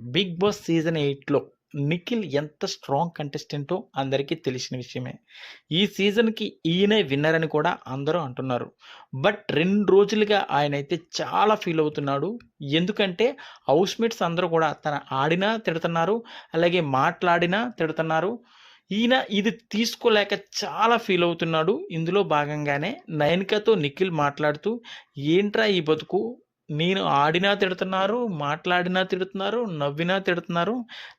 Big boss season ఎయిట్లో నిఖిల్ ఎంత strong కంటెస్టెంటో అందరికీ తెలిసిన విషయమే. ఈ సీజన్కి ఈయనే విన్నర్ అని కూడా అందరూ అంటున్నారు. బట్ రెండు రోజులుగా ఆయన అయితే చాలా ఫీల్ అవుతున్నాడు. ఎందుకంటే హౌస్మేట్స్ అందరూ కూడా తన ఆడినా తిడుతున్నారు అలాగే మాట్లాడినా తిడుతున్నారు. ఈయన ఇది తీసుకోలేక చాలా ఫీల్ అవుతున్నాడు. ఇందులో భాగంగానే నయనికతో నిఖిల్ మాట్లాడుతూ ఏంట్రా ఈ బతుకు? నేను ఆడినా తిడుతున్నారు మాట్లాడినా తిడుతున్నారు నవ్వినా తిడుతున్నారు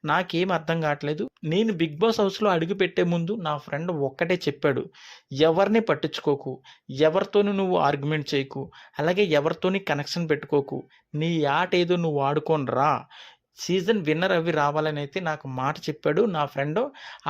నాకేం అర్థం కావట్లేదు. నేను బిగ్ బాస్ హౌస్లో అడుగు పెట్టే ముందు నా ఫ్రెండ్ ఒక్కటే చెప్పాడు ఎవరిని పట్టించుకోకు ఎవరితోనూ నువ్వు ఆర్గ్యుమెంట్ చేయకు అలాగే ఎవరితోని కనెక్షన్ పెట్టుకోకు నీ ఆట ఏదో నువ్వు ఆడుకొని రా సీజన్ విన్నర్ అవి రావాలని అయితే నాకు మాట చెప్పాడు. నా ఫ్రెండ్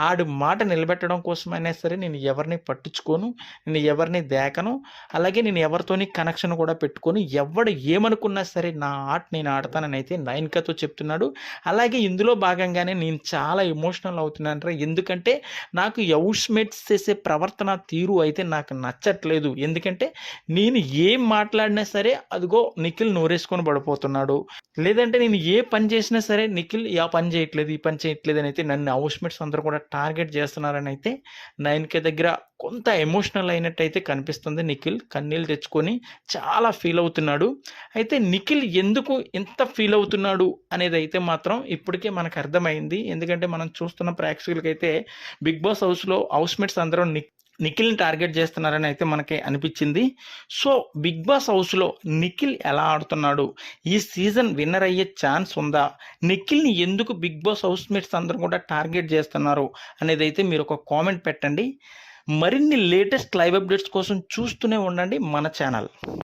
ఆడు మాట నిలబెట్టడం కోసమైనా సరే నేను ఎవరిని పట్టించుకోను నేను ఎవరిని దేకను అలాగే నేను ఎవరితోని కనెక్షన్ కూడా పెట్టుకొని. ఎవడు ఏమనుకున్నా సరే నా ఆట నేను ఆడతానని అయితే నయన్కతో చెప్తున్నాడు. అలాగే ఇందులో భాగంగానే నేను చాలా ఎమోషనల్ అవుతున్నాను ఎందుకంటే నాకు హౌస్మేట్స్ చేసే ప్రవర్తన తీరు అయితే నాకు నచ్చట్లేదు. ఎందుకంటే నేను ఏం మాట్లాడినా సరే అదిగో నిఖిల్ నోరేసుకొని పడిపోతున్నాడు. లేదంటే నేను ఏ పని చేసినా సరే నిఖిల్ ఆ పని చేయట్లేదు ఈ పని చేయట్లేదు అని అయితే నన్ను హౌస్మేట్స్ అందరూ కూడా టార్గెట్ చేస్తున్నారని అయితే నైన్కే దగ్గర కొంత ఎమోషనల్ అయినట్టు అయితే కనిపిస్తుంది నిఖిల్. కన్నీళ్ళు తెచ్చుకొని చాలా ఫీల్ అవుతున్నాడు. అయితే నిఖిల్ ఎందుకు ఎంత ఫీల్ అవుతున్నాడు అనేది అయితే మాత్రం ఇప్పటికే మనకు అర్థమైంది. ఎందుకంటే మనం చూస్తున్న ప్రేక్షకులకైతే బిగ్ బాస్ హౌస్లో హౌస్మేట్స్ అందరూ ని నిఖిల్ని టార్గెట్ చేస్తున్నారని అయితే మనకి అనిపించింది. సో బిగ్ బాస్ హౌస్లో నిఖిల్ ఎలా ఆడుతున్నాడు? ఈ సీజన్ విన్నర్ అయ్యే ఛాన్స్ ఉందా? నిఖిల్ని ఎందుకు బిగ్ బాస్ హౌస్ మేట్స్ అందరూ కూడా టార్గెట్ చేస్తున్నారు? అనేది అయితే మీరు ఒక కామెంట్ పెట్టండి. మరిన్ని లేటెస్ట్ లైవ్ అప్డేట్స్ కోసం చూస్తూనే ఉండండి మన ఛానల్.